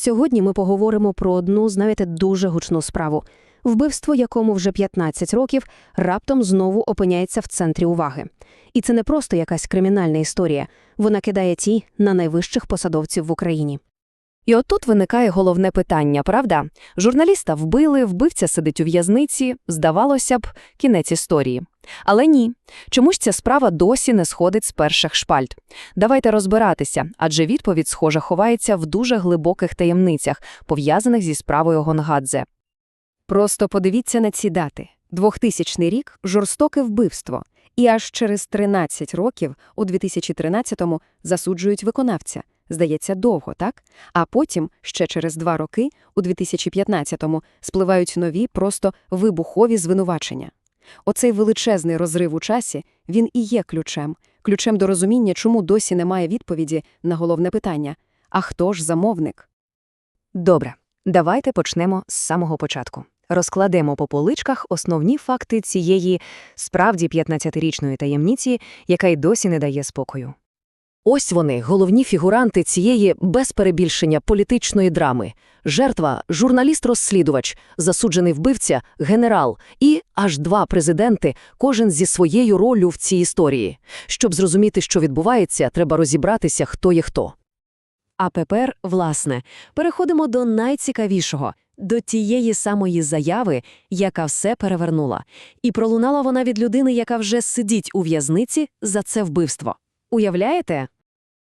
Сьогодні ми поговоримо про одну, знаєте, дуже гучну справу. Вбивство, якому вже 15 років, раптом знову опиняється в центрі уваги. І це не просто якась кримінальна історія. Вона кидає ті на найвищих посадовців в Україні. І отут виникає головне питання, правда? Журналіста вбили, вбивця сидить у в'язниці, здавалося б, кінець історії. Але ні, чомусь ця справа досі не сходить з перших шпальт. Давайте розбиратися, адже відповідь, схоже, ховається в дуже глибоких таємницях, пов'язаних зі справою Гонгадзе. Просто подивіться на ці дати. 2000 рік – жорстоке вбивство. І аж через 13 років, у 2013-му, засуджують виконавця. Здається, довго, так? А потім, ще через два роки, у 2015-му, спливають нові, просто вибухові звинувачення. Оцей величезний розрив у часі, він і є ключем. Ключем до розуміння, чому досі немає відповіді на головне питання – а хто ж замовник? Добре, давайте почнемо з самого початку. Розкладемо по поличках основні факти цієї справді 15-річної таємниці, яка й досі не дає спокою. Ось вони, головні фігуранти цієї, без перебільшення, політичної драми. Жертва – журналіст-розслідувач, засуджений вбивця – генерал і аж два президенти, кожен зі своєю роллю в цій історії. Щоб зрозуміти, що відбувається, треба розібратися, хто є хто. А тепер, власне, переходимо до найцікавішого – до тієї самої заяви, яка все перевернула. І пролунала вона від людини, яка вже сидить у в'язниці за це вбивство. Уявляєте?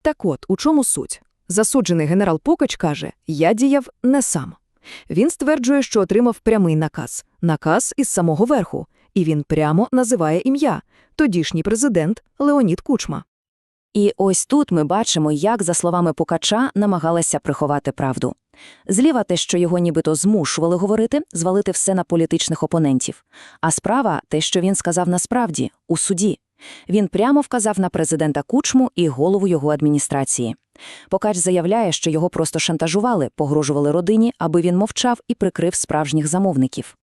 Так от, у чому суть? Засуджений генерал Покач каже, я діяв не сам. Він стверджує, що отримав прямий наказ. Наказ із самого верху. І він прямо називає ім'я – тодішній президент Леонід Кучма. І ось тут ми бачимо, як, за словами Пукача, намагалася приховати правду. Зліва те, що його нібито змушували говорити, звалити все на політичних опонентів. А справа – те, що він сказав насправді, у суді. Він прямо вказав на президента Кучму і голову його адміністрації. Покач заявляє, що його просто шантажували, погрожували родині, аби він мовчав і прикрив справжніх замовників.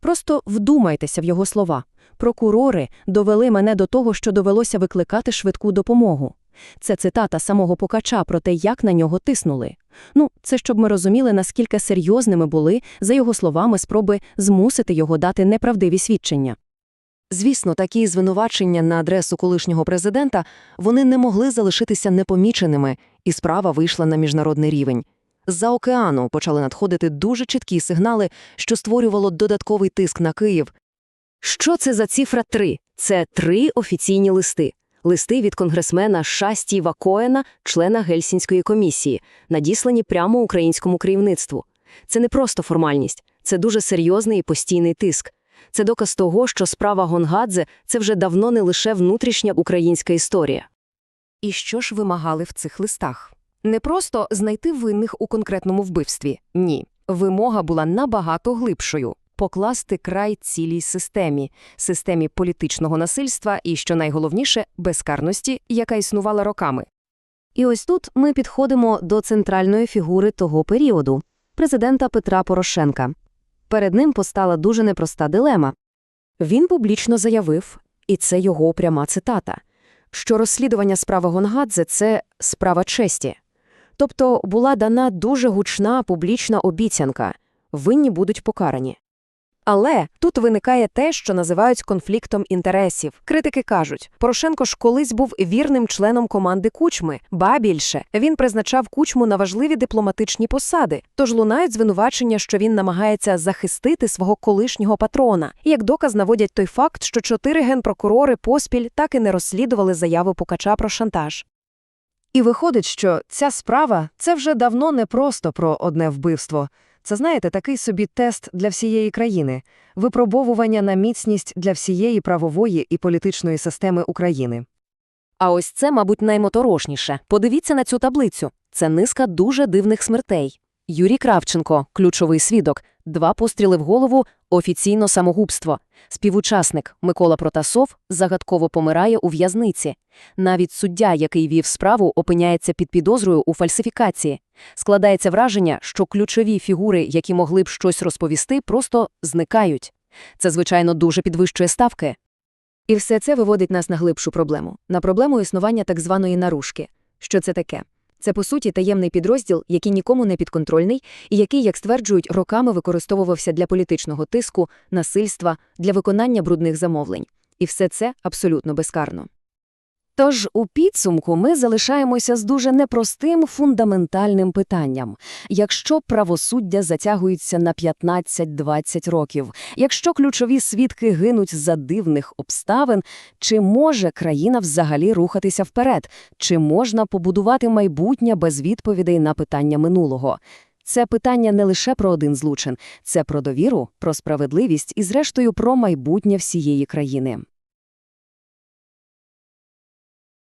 Просто вдумайтеся в його слова. Прокурори довели мене до того, що довелося викликати швидку допомогу. Це цитата самого Покача про те, як на нього тиснули. Ну, це щоб ми розуміли, наскільки серйозними були, за його словами, спроби змусити його дати неправдиві свідчення. Звісно, такі звинувачення на адресу колишнього президента вони не могли залишитися непоміченими, і справа вийшла на міжнародний рівень. З-за океану почали надходити дуже чіткі сигнали, що створювало додатковий тиск на Київ. Що це за цифра 3? Це три офіційні листи. Листи від конгресмена Ша Стіва Коена, члена Гельсінської комісії, надіслані прямо українському керівництву. Це не просто формальність, це дуже серйозний і постійний тиск. Це доказ того, що справа Гонгадзе – це вже давно не лише внутрішня українська історія. І що ж вимагали в цих листах? Не просто знайти винних у конкретному вбивстві. Ні. Вимога була набагато глибшою – покласти край цілій системі, системі політичного насильства і, що найголовніше, безкарності, яка існувала роками. І ось тут ми підходимо до центральної фігури того періоду – президента Петра Порошенка. Перед ним постала дуже непроста дилема. Він публічно заявив, і це його пряма цитата, що розслідування справи Гонгадзе – це справа честі. Тобто була дана дуже гучна публічна обіцянка – винні будуть покарані. Але тут виникає те, що називають конфліктом інтересів. Критики кажуть, Порошенко ж колись був вірним членом команди Кучми, ба більше, він призначав Кучму на важливі дипломатичні посади, тож лунають звинувачення, що він намагається захистити свого колишнього патрона. Як доказ наводять той факт, що чотири генпрокурори поспіль так і не розслідували заяву Пукача про шантаж. І виходить, що ця справа – це вже давно не просто про одне вбивство. Це, знаєте, такий собі тест для всієї країни, випробовування на міцність для всієї правової і політичної системи України. А ось це, мабуть, наймоторошніше. Подивіться на цю таблицю. Це низка дуже дивних смертей. Юрій Кравченко, ключовий свідок, два постріли в голову, офіційно самогубство. Співучасник Микола Протасов загадково помирає у в'язниці. Навіть суддя, який вів справу, опиняється під підозрою у фальсифікації. Складається враження, що ключові фігури, які могли б щось розповісти, просто зникають. Це, звичайно, дуже підвищує ставки. І все це виводить нас на глибшу проблему – на проблему існування так званої наружки. Що це таке? Це, по суті, таємний підрозділ, який нікому не підконтрольний і який, як стверджують, роками використовувався для політичного тиску, насильства, для виконання брудних замовлень. І все це абсолютно безкарно. Тож у підсумку ми залишаємося з дуже непростим фундаментальним питанням. Якщо правосуддя затягується на 15-20 років, якщо ключові свідки гинуть за дивних обставин, чи може країна взагалі рухатися вперед? Чи можна побудувати майбутнє без відповідей на питання минулого? Це питання не лише про один злочин, це про довіру, про справедливість і, зрештою, про майбутнє всієї країни.